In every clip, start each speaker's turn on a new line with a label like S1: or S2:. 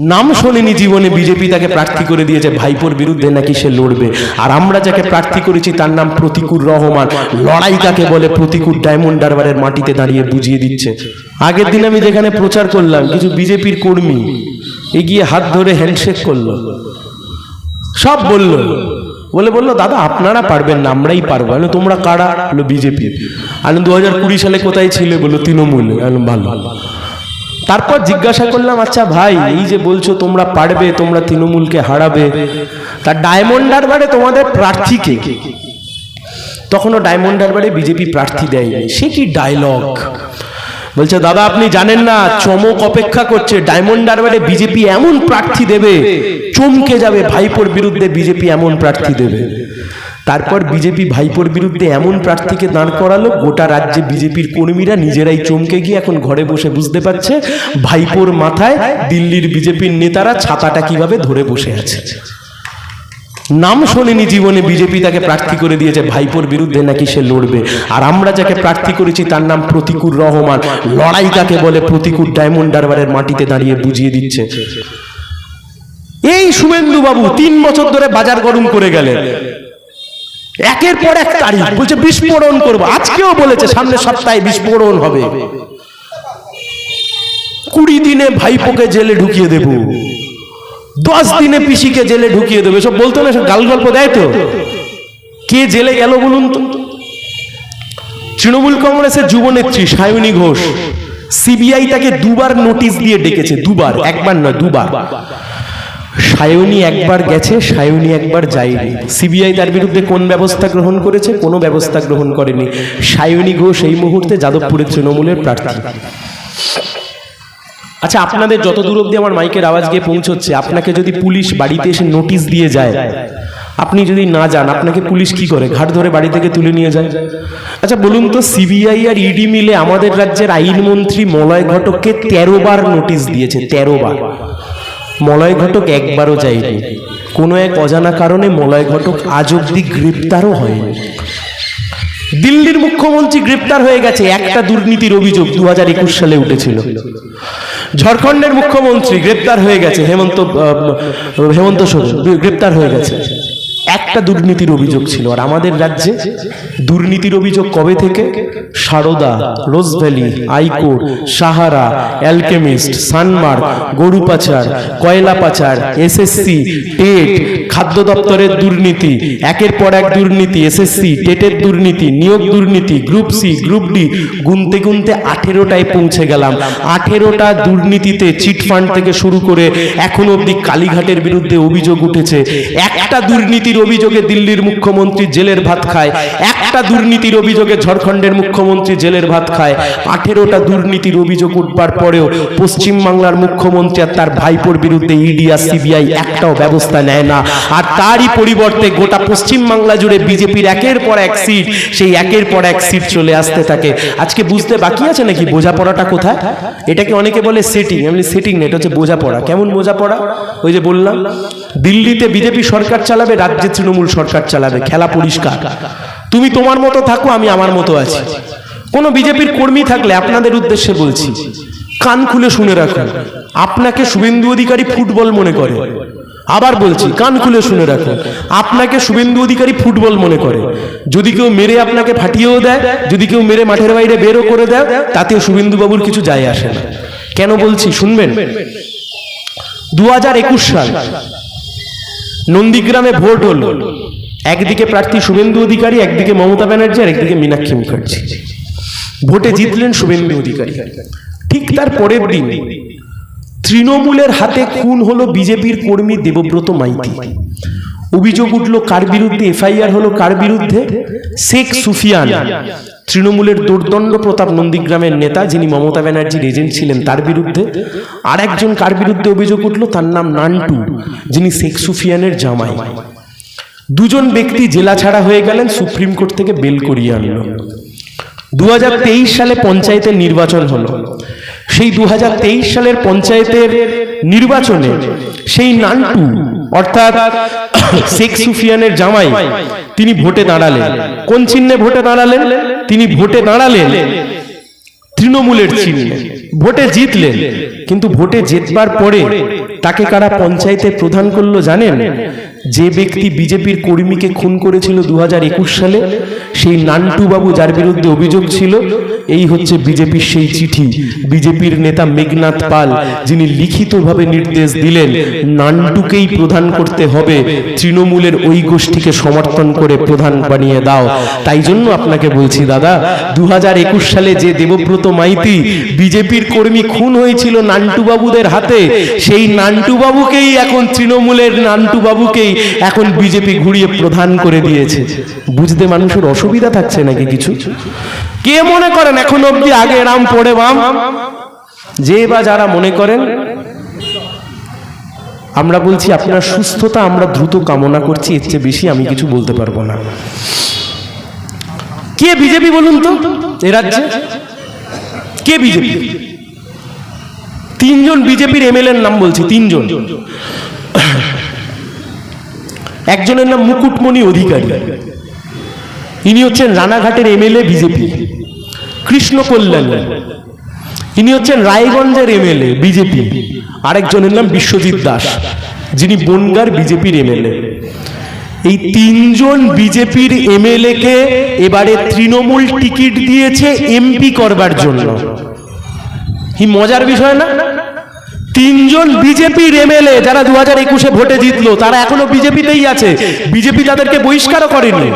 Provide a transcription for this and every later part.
S1: নাম শোনেনি জীবনে বিজেপি তাকে প্রার্থী করে দিয়েছে, ভাইপোর বিরুদ্ধে নাকি সে লড়বে। আর আমরা যাকে প্রার্থী করেছি তার নাম প্রতিকূল রহমান। লড়াই কাকে বলে প্রতিকূল ডায়মন্ড ডারবারের মাটিতে দাঁড়িয়ে বুঝিয়ে দিচ্ছে। আগের দিন আমি যেখানে প্রচার করলাম, কিছু বিজেপির কর্মী এগিয়ে হাত ধরে হ্যান্ডশেক করল। সব বলল। বলে বলল, দাদা, আপনারা পারবেন না, আমরাই পারব। আমি তোমরা কারা? বলো বিজেপি। আমি দু হাজার কুড়ি সালে কোথায় ছিলে? বলল, তৃণমূল। আমি ভালো। তারপর জিজ্ঞাসা করলাম আচ্ছা ভাই, এই যে বলছো তোমরা পারবে, তোমরা তৃণমূলকে হারাবে তার ডায়মন্ড হারবারে তোমাদের প্রার্থীকে তখনও ডায়মন্ড হারবারে বিজেপি প্রার্থী দেয়নি। সে কি ডায়লগ বলছে, দাদা, আপনি জানেন না, চমক অপেক্ষা করছে। ডায়মন্ড হারবারে বিজেপি এমন প্রার্থী দেবে, চমকে যাবে, ভাইপোর বিরুদ্ধে বিজেপি এমন প্রার্থী দেবে। তারপর বিজেপি ভাইপোর বিরুদ্ধে এমন প্রার্থীকে দাঁড় করালো গোটা রাজ্যে বিজেপির কর্মীরা নিজেরাই চমকে গিয়ে এখন ঘরে বসে বুঝতে পারছে ভাইপোর মাথায় দিল্লির বিজেপির নেতারা ছাতাটা কীভাবে ধরে বসে আছে? নাম শোনেনি জীবনে বিজেপি তাকে প্রার্থী করে দিয়েছে ভাইপোর বিরুদ্ধে নাকি সে লড়বে? আর আমরা যাকে প্রার্থী করেছি তার নাম প্রতিকূল রহমান। লড়াই কাকে বলে প্রতিকূল ডায়মন্ড ডারবারের মাটিতে দাঁড়িয়ে বুঝিয়ে দিচ্ছে। এই শুভেন্দু বাবু তিন বছর ধরে বাজার গরম করে গেলেন একের পর এক তারিখ, বলছে বিস্ফোরণ করব। আজকেও বলেছে সামনে সপ্তাহে বিস্ফোরণ হবে। কুড়ি দিনে ভাইপোকে জেলে ঢুকিয়ে দেব। দশ দিনে পিসিকে জেলে ঢুকিয়ে দেবে। সব বলতো না, সব গাল গল্প দেয় তো। কে জেলে গেল বলুন তো? তৃণমূল কংগ্রেসের যুবনেত্রী সায়নী ঘোষ, সিবিআই তাকে দুবার নোটিশ দিয়ে ডেকেছে, দুবার, একবার নয়, দুবার। সায়নী একবার গেছে, সায়নী একবার যায়নি। সিবিআই তার বিরুদ্ধে কোন ব্যবস্থা গ্রহণ করেছে, কোনো ব্যবস্থা গ্রহণ করেনি। সায়নী ঘোষ এই মুহূর্তে যাদবপুরের তৃণমূলের প্রার্থী। আচ্ছা আপনাদের যত দূর অব্দি আমার মাইকের আওয়াজ গিয়ে পৌঁছচ্ছে, আপনাকে যদি পুলিশ বাড়িতে এসে নোটিশ দিয়ে যায়, আপনি যদি না যান, আপনাকে পুলিশ কি করে? ঘাট ধরে বাড়ি থেকে তুলে নিয়ে যায়। আচ্ছা বলুন তো, সিবিআই আর ইডি মিলে আমাদের রাজ্যের আইনমন্ত্রী মলয় ঘটককে তেরো বার নোটিশ দিয়েছে, তেরো বার। মলয় ঘটক একবারও যায়নি। কোনো এক অজানা কারণে মলয় ঘটক আজ অব্দি গ্রেপ্তারও হয়নি। দিল্লির মুখ্যমন্ত্রী গ্রেপ্তার হয়ে গেছে, একটা দুর্নীতির অভিযোগ দু হাজার একুশ সালে উঠেছিল। ঝাড়খণ্ডের মুখ্যমন্ত্রী গ্রেপ্তার হয়ে গেছে, হেমন্ত হেমন্ত সোরেন, গ্রেপ্তার হয়ে গেছে। একটা দুর্নীতির অভিযোগ ছিল। আর আমাদের রাজ্যে দুর্নীতির অভিযোগ কবে থেকে? Saradha Rose Valley iCore Sahara, Alchemist, সানমার্ক, গরু পাচার, কয়লা পাচার, এসএসসি, টেট, খাদ্য দপ্তরের দুর্নীতি, একের পর এক দুর্নীতি, এসএসসি, টেটের দুর্নীতি, নিয়োগ দুর্নীতি, গ্রুপ সি, গ্রুপ ডি, গুনতে গুনতে আঠেরোটায় পৌঁছে গেলাম। আঠেরোটা দুর্নীতিতে চিটফান্ড থেকে শুরু করে এখন অবধি কালীঘাটের বিরুদ্ধে অভিযোগ উঠেছে। একটা দুর্নীতির অভিযোগে দিল্লির মুখ্যমন্ত্রী জেলের ভাত খায়। একটা দুর্নীতির অভিযোগে ঝাড়খণ্ডের মুখ্যমন্ত্রী জেলের ভাত খায়। আঠেরোটা দুর্নীতির অভিযোগ উঠবার পরেও পশ্চিমবাংলার মুখ্যমন্ত্রী আর তার ভাইপোর বিরুদ্ধে ইডি আর সিবিআই একটাও ব্যবস্থা নেয় না। আর তারই পরিবর্তে গোটা পশ্চিমবাংলা জুড়ে বিজেপির একের পর এক সিট, সেই একের পর এক সিট চলে আসতে থাকে। আজকে বুঝতে বাকি আছে নাকি বোঝাপড়াটা কোথায়? এটাকে অনেকে বলে সেটিং এমনি সেটিং না, এটা হচ্ছে বোঝাপড়া। কেমন বোঝাপড়া? ওই যে বললাম দিল্লিতে বিজেপি সরকার চালাবে, রাজ্যে তৃণমূল সরকার চালাবে। খেলা পরিষ্কার। তুমি তোমার মতো থাকো, আমি আমার মতো আছি। কোনো বিজেপির কর্মী থাকলে আপনাদের উদ্দেশ্যে বলছি, কান খুলে শুনে রাখুন। আপনাকে শুভেন্দু অধিকারী ফুটবল মনে করে। আবার বলছি, কান খুলে শুনে রাখুন। আপনাকে শুভেন্দু অধিকারী ফুটবল মনে করে। যদি কেউ মেরে আপনাকে ফাটিয়েও দেয়, যদি কেউ মেরে মাঠের বাইরে বেরও করে দেয়, তাতেও শুভেন্দু বাবুর কিছু যায় আসে না। কেন বলছি? শুনবেন? দু হাজার একুশ সাল নন্দীগ্রামে ভোট হল। একদিকে প্রার্থী শুভেন্দু অধিকারী, একদিকে মমতা ব্যানার্জি, আর একদিকে মীনাক্ষী মুখার্জি। ভোটে জিতলেন শুভেন্দু অধিকারী। ঠিক তার পরের দিন তৃণমূলের হাতে খুন হলো বিজেপির কর্মী দেবব্রত মাইতি। অভিযোগ উঠল কার বিরুদ্ধে এফআইআর হলো কার বিরুদ্ধে? শেখ সুফিয়ান। তৃণমূলের দুর্দণ্ড প্রতাপ নন্দীগ্রামের নেতা যিনি মমতা ব্যানার্জির এজেন্ট ছিলেন তার বিরুদ্ধে। আর একজন কার বিরুদ্ধে অভিযোগ উঠল তার নাম নান্টু, যিনি শেখ সুফিয়ানের জামাই। দুজন ব্যক্তি জেলা ছাড়া হয়ে গেলেন, সুপ্রিম কোর্ট থেকে বেল করিয়ে আনলো। দু সালে পঞ্চায়েতের নির্বাচন হলো। সেই দু হাজার তেইশ সালের পঞ্চায়েতের নির্বাচনে সেই নান্টু অর্থাৎ শেখ সুফিয়ানের জামাই, তিনি ভোটে দাঁড়ালেন। কোন চিহ্নে ভোটে দাঁড়ালেন? তিনি ভোটে দাঁড়ালেন তৃণমূলের চিহ্নে। ভোটে জিতলেন, কিন্তু ভোটে জিতবার পরে তাকে কারা পঞ্চায়েতে প্রধান করল জানেন? যে ব্যক্তি বিজেপির কর্মীকে খুন করেছিল দু সালে, সেই নান্টু বাবু যার বিরুদ্ধে অভিযোগ ছিল, এই হচ্ছে বিজেপির সেই চিঠি। বিজেপির নেতা মেঘনাথ পাল, যিনি লিখিতভাবে নির্দেশ দিলেন, নান্টুকেই প্রধান করতে হবে, তৃণমূলের ওই গোষ্ঠীকে সমর্থন করে প্রধান বানিয়ে দাও। তাই জন্য আপনাকে বলছি, দাদা দু হাজার একুশ সালে যে দেবব্রত মাইতি বিজেপির কর্মী খুন হয়েছিল নান্টু বাবুদের হাতে, সেই নান্টু বাবুকেই এখন তৃণমূলের নান্টু বাবুকেই এখন বিজেপি ঘুরিয়ে প্রধান করে দিয়েছে। বুঝতে মানুষের অসুবিধা থাকছে নাকি কিছু? কে মনে করেন এখন অব্দি আগে রাম পড়ে বাম? যে বা যারা মনে করেন, আমরা বলছি আপনার সুস্থতা আমরা দ্রুত কামনা করছি, এর চেয়ে বেশি আমি কিছু বলতে পারব না। কে বিজেপি বলুন তো? এ রাজ্যে? কে বিজেপি? তিনজন বিজেপির এমএলএর নাম বলছি, তিনজন। একজনের নাম মুকুটমণি অধিকারী। ইনি হচ্ছেন রানাঘাটের এমএলএ বিজেপি। কৃষ্ণ কল্যাণী। ইনি হচ্ছেন রায়গঞ্জের এমএলএ বিজেপি। আরেকজনের নাম বিশ্বজিৎ দাস, যিনি বনগার বিজেপির এমএলএ। এই তিনজন বিজেপির এমএলএ কে এবারে তৃণমূল টিকিট দিয়েছে এমপি করবার জন্য। কি মজার বিষয় না? তিনজন বিজেপির এমএলএ যারা দু হাজার একুশে ভোটে জিতলো, তারা এখনও বিজেপিতেই আছে। বিজেপি তাদেরকে বহিষ্কারও করেনি।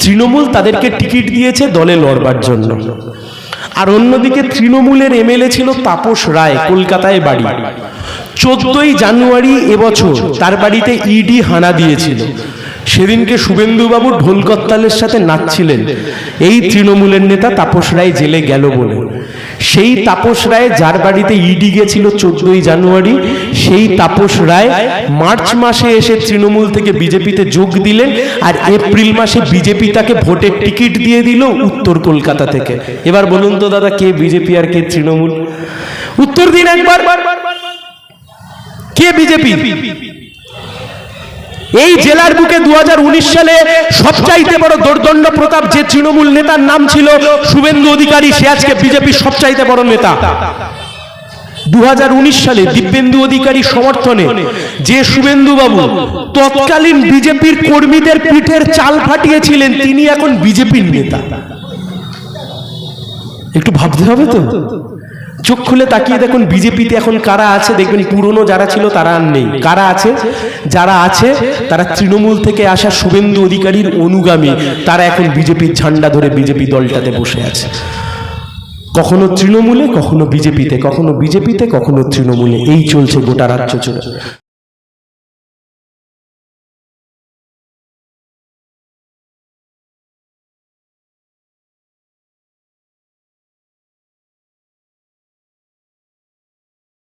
S1: তৃণমূল তাদেরকে টিকিট দিয়েছে দলে লড়বার জন্য। আর অন্যদিকে তৃণমূলের এমএলএ ছিল তাপস রায়, কলকাতায় বাড়ি। চোদ্দই জানুয়ারি এবছর তার বাড়িতে ইডি হানা দিয়েছিল। সেদিনকে শুভেন্দুবাবু ঢোলকত্তালের সাথে নাচছিলেন। এই তৃণমূলের নেতা তাপস রায় জেলে গেল বলে। সেই তাপস রায় যার বাড়িতে ইডি গেছিল চোদ্দই জানুয়ারি, সেই তাপস রায় মার্চ মাসে এসে তৃণমূল থেকে বিজেপিতে যোগ দিলেন আর এপ্রিল মাসে বিজেপি তাকে ভোটের টিকিট দিয়ে দিল উত্তর কলকাতা থেকে। এবার বলুন তো দাদা, কে বিজেপি আর কে তৃণমূল? উত্তর দিন একবার। কে বিজেপি? এই জেলার বুকে দু হাজার উনিশ সালে সবচাইতে বড় দোর্দণ্ড প্রতাপ যে তৃণমূল নেতার নাম ছিল শুভেন্দু অধিকারী, সে আজকে বিজেপির সবচাইতে বড় নেতা। দুহাজার উনিশ সালে দিব্যেন্দু অধিকারী সমর্থনে যে শুভেন্দু বাবু তৎকালীন বিজেপির কর্মীদের পিঠের চাল ফাটিয়েছিলেন, তিনি এখন বিজেপির নেতা। একটু ভাবতে হবে তো? চোখ খুলে তাকিয়ে দেখুন বিজেপিতে এখন কারা আছে, দেখবেন পুরনো যারা ছিল তারা আর নেই। কারা আছে? যারা আছে, তারা তৃণমূল থেকে আসা শুভেন্দু অধিকারীর অনুগামী। তারা এখন বিজেপির ঝান্ডা ধরে বিজেপি দলটাতে বসে আছে। কখনো তৃণমূলে, কখনো বিজেপিতে কখনো বিজেপিতে, কখনো তৃণমূলে। এই চলছে গোটা রাজ্য জুড়ে।